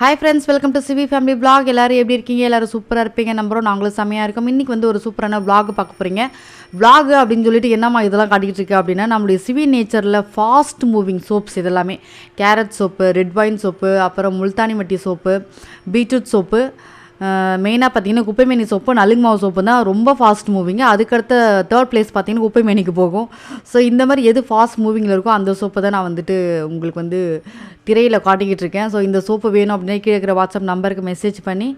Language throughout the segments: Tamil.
Hi friends welcome to C V family blog எல்லோரும் எப்படி இருக்கீங்க? எல்லோரும் சூப்பராக இருப்பீங்க. நம்புறோம் நாங்களும் செம்மையாக இருக்கோம். இன்றைக்கி வந்து ஒரு சூப்பரான பிளாக் பார்க்க போகிறீங்க பிளாக் அப்படின்னு சொல்லிட்டு என்னம்மா இதெல்லாம் காட்டிகிட்டு இருக்கு அப்படின்னா நம்மளுடைய சிவி நேச்சரில் ஃபாஸ்ட் மூவிங் சோப்ஸ் இதெல்லாமே. Carrot soap red wine soap அப்புறம் முல்தானி மட்டி சோப்பு பீட்ரூட் சோப்பு மெயினாக பார்த்தீங்கன்னா குப்பைமேனி சோப்பு நலுங்கு மாவு சோப்பு தான் ரொம்ப ஃபாஸ்ட் மூவிங்க அதுக்கடுத்த தேர்ட் பிளேஸ் பார்த்தீங்கன்னா குப்பைமேனிக்கு போகும். ஸோ இந்த மாதிரி எது ஃபாஸ்ட் மூவிங்கில் இருக்கோ அந்த சோப்பை தான் நான் வந்துட்டு உங்களுக்கு வந்து திரையில் காட்டிக்கிட்டு இருக்கேன். ஸோ இந்த சோப்பு வேணும் அப்படின்னா கீழே இருக்கிற வாட்ஸ்அப் நம்பருக்கு மெசேஜ் பண்ணி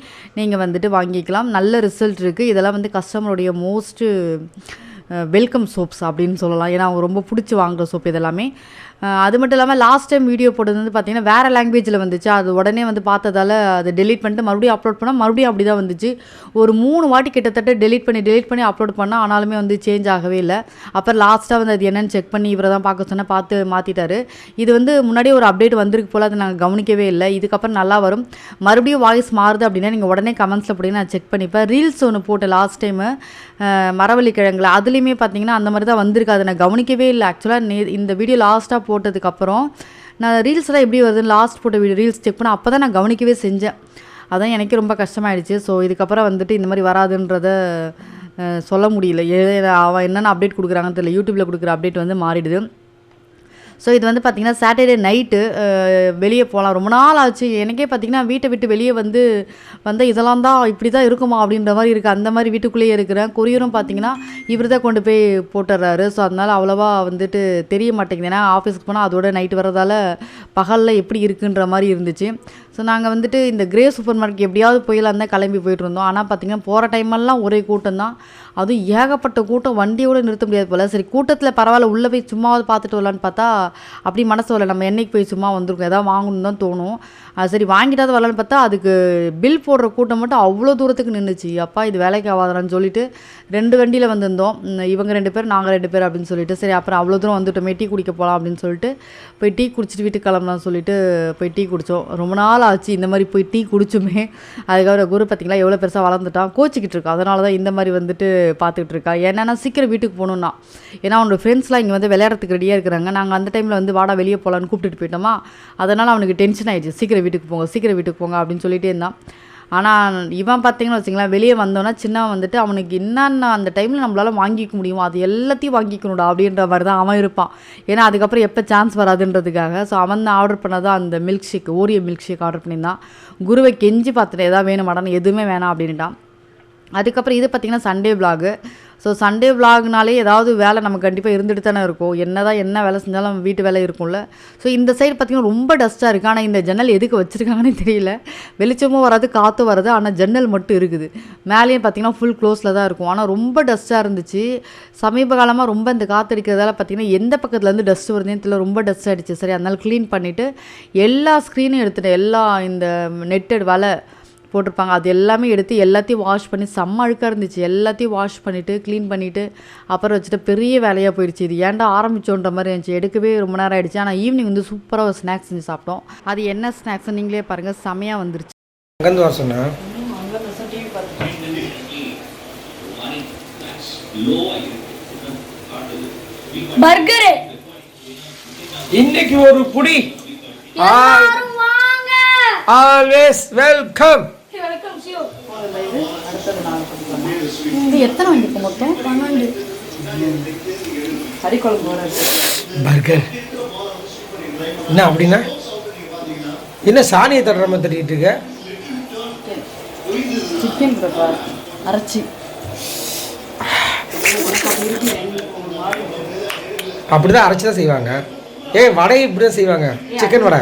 நீங்கள் வந்துட்டு வாங்கிக்கலாம். நல்ல ரிசல்ட் இருக்குது இதெல்லாம் வந்து கஸ்டமருடைய மோஸ்ட்டு வெல்கம் சோப்ஸ் அப்படின்னு சொல்லலாம். ஏன்னா அவங்க ரொம்ப பிடிச்சி வாங்குகிற சோப் இதெல்லாமே. அது மட்டும் இல்லாமல் லாஸ்ட் டைம் வீடியோ போட்டது வந்து பார்த்தீங்கன்னா வேறு லாங்குவேஜில் வந்துச்சு. அது உடனே வந்து பார்த்ததால் அதை டெலிட் பண்ணிட்டு மறுபடியும் அப்லோட் பண்ணால் மறுபடியும் அப்படி தான் வந்துச்சு. ஒரு மூணு வாட்டி கிட்டத்தட்ட டெலீட் பண்ணி டெலீட் பண்ணி அப்லோட் பண்ணால் ஆனாலுமே வந்து சேஞ்ச் ஆகவே இல்லை. அப்புறம் லாஸ்ட்டாக வந்து அது என்னென்னு செக் பண்ணி இவரை தான் பார்க்க சொன்னால் பார்த்து மாற்றிட்டாரு இது வந்து முன்னாடியே ஒரு அப்டேட் வந்திருக்கு போல் அதை நாங்கள் கவனிக்கவே இல்லை. இதுக்கப்புறம் நல்லா வரும். மறுபடியும் வாய்ஸ் மாறுது அப்படின்னா நீங்கள் உடனே கமெண்ட்ஸில் போட்டு நான் செக் பண்ணிப்பேன் ரீல்ஸ் ஒன்று போட்டு லாஸ்ட் டைமு மரவள்ளி கிழங்குல அதுலேயுமே பார்த்தீங்கன்னா அந்த மாதிரி தான் வந்திருக்கு. அதை நான் கவனிக்கவே இல்லை. ஆக்சுவலாக நே இந்த வீடியோ லாஸ்ட்டாக போட்டதுக்கப்புறம் நான் ரீல்ஸ்லாம் எப்படி வருதுன்னு லாஸ்ட் போட்ட வீடியோ ரீல்ஸ் செக் பண்ண அப்போ தான் நான் கவனிக்கவே செஞ்சேன். அதான் எனக்கு ரொம்ப கஷ்டமாயிடுச்சு. ஸோ இதுக்கப்புறம் வந்துட்டு இந்த மாதிரி வராதுன்றத சொல்ல முடியல. அவன் என்னென்ன அப்டேட் கொடுக்குறாங்கன்னு தெரியல. யூடியூப்பில் கொடுக்குற அப்டேட் வந்து மாறிடுது. ஸோ இது வந்து பார்த்திங்கன்னா சாட்டர்டே நைட்டு வெளியே போகலாம் ரொம்ப நாள் ஆச்சு. எனக்கே பார்த்திங்கன்னா வீட்டை விட்டு வெளியே வந்து வந்து இதெல்லாம் தான் இப்படி தான் இருக்குமா அப்படின்ற மாதிரி இருக்குது அந்த மாதிரி வீட்டுக்குள்ளேயே இருக்கிறேன். கொரியரும் பார்த்திங்கன்னா இவர் தான் கொண்டு போய் போட்டுடுறாரு ஸோ அதனால் அவ்வளோவா வந்துட்டு தெரிய மாட்டேங்குது. ஏன்னா ஆஃபீஸ்க்கு போனால் அதோட நைட்டு வரதால பகலில் எப்படி இருக்குன்ற மாதிரி இருந்துச்சு. ஸோ நாங்கள் வந்துட்டு இந்த கிரே சூப்பர் மார்க்கெட் எப்படியாவது போயிடலாம் தான் கிளம்பி போயிட்டு இருந்தோம் ஆனால் பார்த்திங்கன்னா போகிற டைமெல்லாம் ஒரே கூட்டம் தான் அதுவும் ஏகப்பட்ட கூட்டம் வண்டியோட நிறுத்த முடியாது போல். சரி கூட்டத்தில் பரவாயில்ல உள்ளே போய் சும்மாவது பார்த்துட்டு வரலான்னு பார்த்தா அப்படி மனசு வரல. நம்ம என்னைக்கு போய் சும்மா வந்திருக்கோம்? எதாவது வாங்கணும்னு தான் தோணும். அது சரி வாங்கிட்டாவது வரலான்னு பார்த்தா அதுக்கு பில் போடுற கூட்டம் மட்டும் அவ்வளோ தூரத்துக்கு நின்றுச்சு அப்பா இது வேலைக்கு ஆகாதான்னு சொல்லிட்டு ரெண்டு வண்டியில் வந்திருந்தோம். இவங்க ரெண்டு பேர் நாங்கள் ரெண்டு பேர் அப்படின்னு சொல்லிட்டு. சரி அப்புறம் அவ்வளோ தூரம் வந்துட்டோமே டீ குடிக்க போகலாம் அப்படின்னு சொல்லிட்டு போய் டீ குடிச்சிட்டு வீட்டுக்கு கிளம்பலாம்னு சொல்லிட்டு போய் டீ குடித்தோம் ரொம்ப நாள் ஆச்சு இந்த மாதிரி போய் டீ குடிச்சுமே. அதுக்கப்புறம் குரு பார்த்தீங்களா எவ்வளோ பெருசாக வளர்ந்துட்டான் கோச்சிக்கிட்டு இருக்கா. அதனால தான் இந்த மாதிரி வந்துட்டு பார்த்துக்கிட்டு இருக்கா. ஏன்னா சீக்கிரம் வீட்டுக்கு போகணுன்னா ஏன்னா அவனோட ஃப்ரெண்ட்ஸ்லாம் இங்கே வந்து விளையாடுறதுக்கு ரெடியாக இருக்கிறாங்க. நாங்கள் அந்த டைமில் வந்து வாடா வெளியே போகலான்னு கூப்பிட்டுட்டு போயிட்டோமா அதனால் அவனுக்கு டென்ஷன் ஆகிடுச்சு சீக்கிரம் வீட்டுக்கு போங்க சீக்கிரம் வீட்டுக்கு போங்க அப்படின்னு சொல்லிட்டே இருந்தான். ஆனால் இவன் பார்த்தீங்கன்னு வச்சுங்களேன் வெளியே வந்தோன்னா சின்னவன் வந்துட்டு அவனுக்கு என்னென்ன அந்த டைமில் நம்மளால் வாங்கிக்க முடியுமோ? அது எல்லாத்தையும் வாங்கிக்கணும்டா அப்படின்ற மாதிரி தான் அவன் இருப்பான். ஏன்னா அதுக்கப்புறம் எப்போ சான்ஸ் வராதுன்றதுக்காக. ஸோ அவன் தான் ஆர்டர் பண்ணதான் அந்த milk shake Oreo milk shake order பண்ணியிருந்தான். குருவை கெஞ்சி பார்த்துட்டு எதாவது வேணுமாடான்னு எதுவுமே வேணாம் அப்படின்ட்டான் அதுக்கப்புறம் இது பார்த்திங்கன்னா சண்டே பிளாகு ஸோ சண்டே விலாக்னாலே ஏதாவது வேலை நம்ம கண்டிப்பாக இருந்துட்டு தானே இருக்கும். என்ன தான் என்ன வேலை செஞ்சாலும் நம்ம வீட்டு வேலை இருக்கும்ல. ஸோ இந்த சைடு பார்த்திங்கன்னா ரொம்ப டஸ்ட்டாக இருக்குது ஆனால் இந்த ஜன்னல் எதுக்கு வச்சுருக்காங்கன்னு தெரியல. வெளிச்சமும் வராது காற்றும் வராது. ஆனால் ஜன்னல் மட்டும் இருக்குது. மேலேயும் பார்த்திங்கன்னா ஃபுல் க்ளோஸில் தான் இருக்கும். ஆனால் ரொம்ப டஸ்ட்டாக இருந்துச்சு. சமீப காலமாக ரொம்ப இந்த காற்று அடிக்கிறதால பார்த்திங்கன்னா எந்த பக்கத்துலேருந்து டஸ்ட் வருதுன்னு தெரியல. ரொம்ப டஸ்ட் ஆகிடுச்சு சரி அதனால் க்ளீன் பண்ணிவிட்டு எல்லா ஸ்க்ரீனையும் எடுத்துட்டேன். எல்லா இந்த நெட்டட் வலை போட்டிருப்பாங்க. அது எல்லாமே எடுத்து எல்லாத்தையும் வாஷ் பண்ணி செம்ம அழுக்காக இருந்துச்சு. எல்லாத்தையும் வாஷ் பண்ணிவிட்டு க்ளீன் பண்ணிவிட்டு அப்புறம் வச்சுட்டு பெரிய வேலையாக போயிடுச்சு. இது ஏன்டா ஆரம்பிச்சோன்ற மாதிரி இருந்துச்சு. எடுக்கவே ரொம்ப நேரம் ஆயிடுச்சு. ஆனால் ஈவினிங் வந்து சூப்பராக ஒரு ஸ்நாக்ஸ் செஞ்சு சாப்பிட்டோம். அது என்ன ஸ்நாக்ஸ் நீங்களே பாருங்கள் செமையாக வந்துருச்சு. அங்கேருந்து வர சொன்னேன். பர்கரு இன்னைக்கு ஒரு புடி. ஆல்வேஸ் வெல்கம் சியூ இது எத்தனை வாங்கியிருக்கோம் மொத்தம்? பன்னெண்டு. கறி குழம்பு பர்கர். என்ன அப்படின்னா? என்ன சாணியை தட்டுற மாதிரி தட்டிட்டு இருக்க? சிக்கன் அரைச்சி. அப்படிதான் அரைச்சி தான் செய்வாங்க. ஏய் வடை இப்படி தான் செய்வாங்க. சிக்கன் வடை.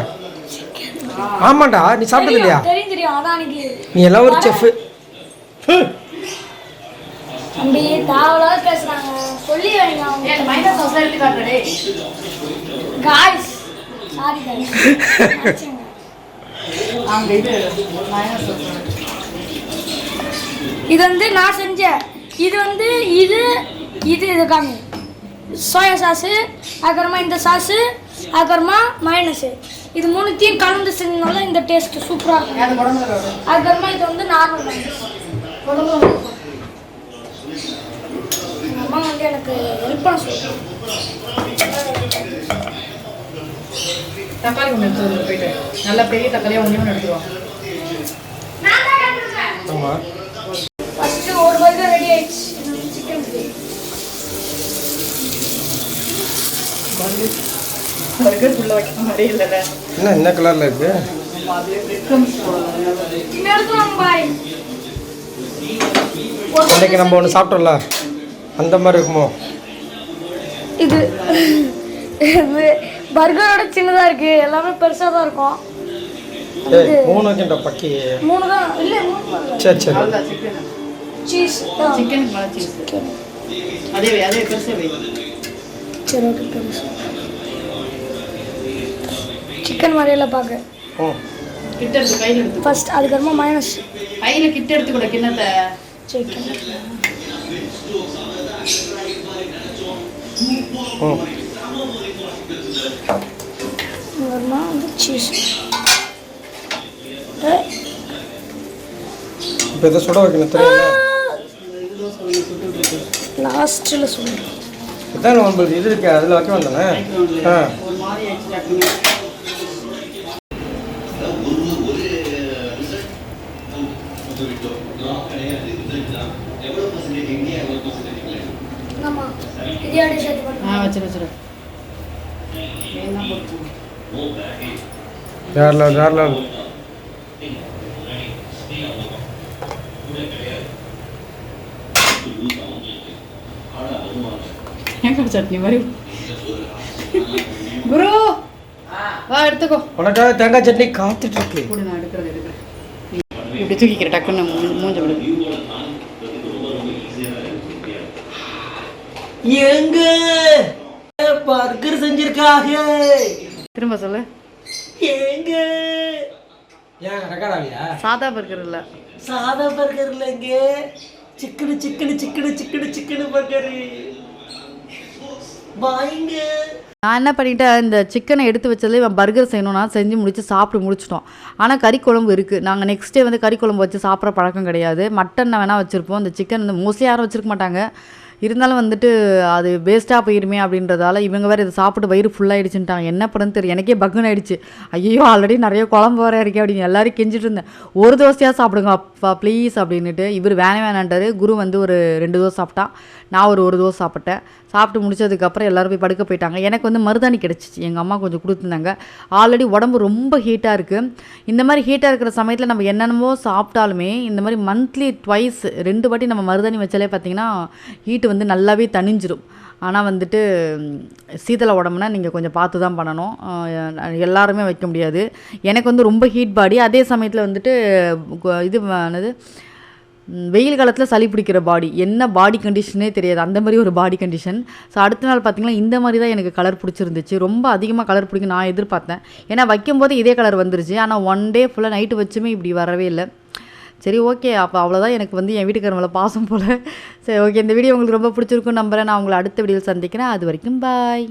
ஆமாண்டா நீ சாப்பிட்டது இல்லையா? தெரியும் தெரியும். அதான் அன்னைக்கு நீ எல்லாம் ஒரு செஃப் தம்பி தாவலாக பேசுறாங்க. சொல்லி வைங்க அவங்க. மைனஸ் ஹவுஸில் எடுத்து காட்டுறே காய்ஸ் சாரி காய்ஸ் இது மைனஸ் இது வந்து நான் செஞ்சேன் இது வந்து இது இது இது காமி. சோயா சாஸு அப்புறமா இந்த சாஸு அப்புறமா மைனஸு இது மூணுத்தையும் கலந்து செஞ்சனால இந்த டேஸ்ட் சூப்பராக இருக்கும். அது உடம்புல அதுக்கப்புறமா இது வந்து நார்மல் மைனஸ் அம்மா வந்து எனக்கு ஹெல்ப் பண்ண சொல்லுங்க தக்காளி ஒன்று எடுத்து போயிட்டு. நல்ல பெரிய தக்காளியாக ஒன்று ஒன்று எடுத்துருவான் ஃபஸ்ட்டு ஒரு பர்கர் ரெடி ஆயிடுச்சு. சிக்கன் பர்கர் ஃபுல்லாக வைக்கிற மாதிரி இல்லைல்ல. என்ன என்ன கலரில் எடுத்துவாங்க பாய் அன்றைக்கி நம்ம ஒன்று சாப்பிட்டோம்ல. அந்த மாதிரி இருக்குமோ? இது இது பர்கரோட சின்னதாக இருக்கு. எல்லாமே பெருசாக தான் இருக்கும். ஏய் மூணு வைக்கின்ற பக்கி. மூணு தான். இல்லை சரி. சரி சிக்கன் சீஸ் சீஸ் அதே வை அதே பெருசே வை. சரி ஓகே பெருசு. சிக்கன் மாதிரியில பார்க்க ம் கிட்ட எடுத்து கையில் எடுத்து ஃபர்ஸ்ட் அதுக்கப்புறமா மைனஸ் கையில் கிட்ட எடுத்து கூட கிண்ணத்தை. சிக்கன் இப்போ இதை சுட வைக்கணும் தெரியுங்களா லாஸ்ட்டில் சொல்லுங்கள் இதான் உங்களுக்கு இது இருக்கு அதில் வைக்க வேண்டானே ஆ? ஒரு மாதிரி ஆயிடுச்சு டக்குனு ஆமாம் இதையாடி சேர்த்து ஆ பண்ணுங்க வச்சிரு வச்சிரு வேணா போட்டு வேற லெவல் வேற லெவல் தேங்காய் சட்னி மாதிரி குரு வா எடுத்துக்கோ உனக்காக தேங்காய் சட்னி காத்துட்டு இருக்கு கூட நான் எடுக்கிறது எடுக்கிறேன் நீ இப்படி தூக்கிக்கிற டக்குன்னு மூ- மூஞ்ச விடு எங்க? பர்கர் செஞ்சிருக்காங்க. திரும்ப சொல்லு. எங்க? ஏன் ரெக்கார்ட் ஆகலையா? சாதா பர்கர் இல்லை. சாதா பர்கர் இல்லைங்க chicken chicken chicken chicken chicken burger வாங்க நான் என்ன பண்ணிட்டேன் இந்த சிக்கனை எடுத்து வச்சதுல இவன் பர்கர் செய்யணும்னா செஞ்சு முடிச்சு சாப்பிட்டு முடிச்சிட்டோம். ஆனால் கறி குழம்பு இருக்குது நாங்கள் நெக்ஸ்ட் டே வந்து கறி குழம்பு வச்சு சாப்பிட்ற பழக்கம் கிடையாது. மட்டன் வேணால் வச்சுருப்போம். இந்த சிக்கன் வந்து மோஸ்ட்லி யாரும் வச்சுருக்க மாட்டாங்க. இருந்தாலும் வந்துட்டு அது வேஸ்ட்டாக போயிருமே அப்படின்றதால இவங்க வேறு இதை சாப்பிட்டு வயிறு ஃபுல்லாகிடுச்சுட்டாங்க என்ன பண்ணுன்னு தெரியும் எனக்கே பக்குன்னு ஆயிடுச்சு. ஐயோ ஆல்ரெடி நிறைய குழம்பு வர இருக்கே அப்படின்னு எல்லாரும் கெஞ்சிட்டு இருந்தேன். ஒரு தோசையாக சாப்பிடுங்க அப்பா ப்ளீஸ் அப்படின்னுட்டு. இவர் வேணே வேணான்ட்டாரு. குரு வந்து ஒரு ரெண்டு தோசை சாப்பிட்டான் நான் ஒரு ஒரு தோசை சாப்பிட்டேன். சாப்பிட்டு முடிச்சதுக்கப்புறம் எல்லோரும் போய் படுக்க போயிட்டாங்க. எனக்கு வந்து மருதாணி கிடச்சிச்சு. எங்கள் அம்மா கொஞ்சம் கொடுத்துருந்தாங்க. ஆல்ரெடி உடம்பு ரொம்ப ஹீட்டாக இருக்குது இந்த மாதிரி ஹீட்டாக இருக்கிற சமயத்தில் நம்ம என்னென்னமோ சாப்பிட்டாலுமே இந்த மாதிரி மந்த்லி ட்வைஸ் ரெண்டு வாட்டி நம்ம மருதாணி வச்சாலே பார்த்தீங்கன்னா ஹீட்டு வந்து நல்லாவே தணிஞ்சிரும். ஆனால் வந்துட்டு சீதள உடம்புனா நீங்கள் கொஞ்சம் பார்த்து தான் பண்ணணும் எல்லாருமே வைக்க முடியாது. எனக்கு வந்து ரொம்ப ஹீட் பாடி அதே சமயத்தில் வந்துட்டு இது என்னது வெயில் காலத்தில் சளி பிடிக்கிற பாடி என்ன பாடி கண்டிஷனே தெரியாது. அந்த மாதிரி ஒரு பாடி கண்டிஷன் ஸோ அடுத்த நாள் பார்த்திங்கன்னா இந்த மாதிரி தான் எனக்கு கலர் பிடிச்சிருந்துச்சு. ரொம்ப அதிகமாக கலர் பிடிக்கும் நான் எதிர்பார்த்தேன். ஏன்னா வைக்கும்போது இதே கலர் வந்துருச்சு. ஆனால் ஒன் டே ஃபுல்லாக நைட்டு வச்சுமே இப்படி வரவே இல்லை. சரி ஓகே அப்போ அவ்வளோதான் எனக்கு வந்து என் வீட்டுக்கார பாசம் போல். சரி ஓகே இந்த வீடியோ உங்களுக்கு ரொம்ப பிடிச்சிருக்கும் நம்புறேன். நான் உங்களை அடுத்த வீடியோவில் சந்திக்கிறேன். அது வரைக்கும் பாய்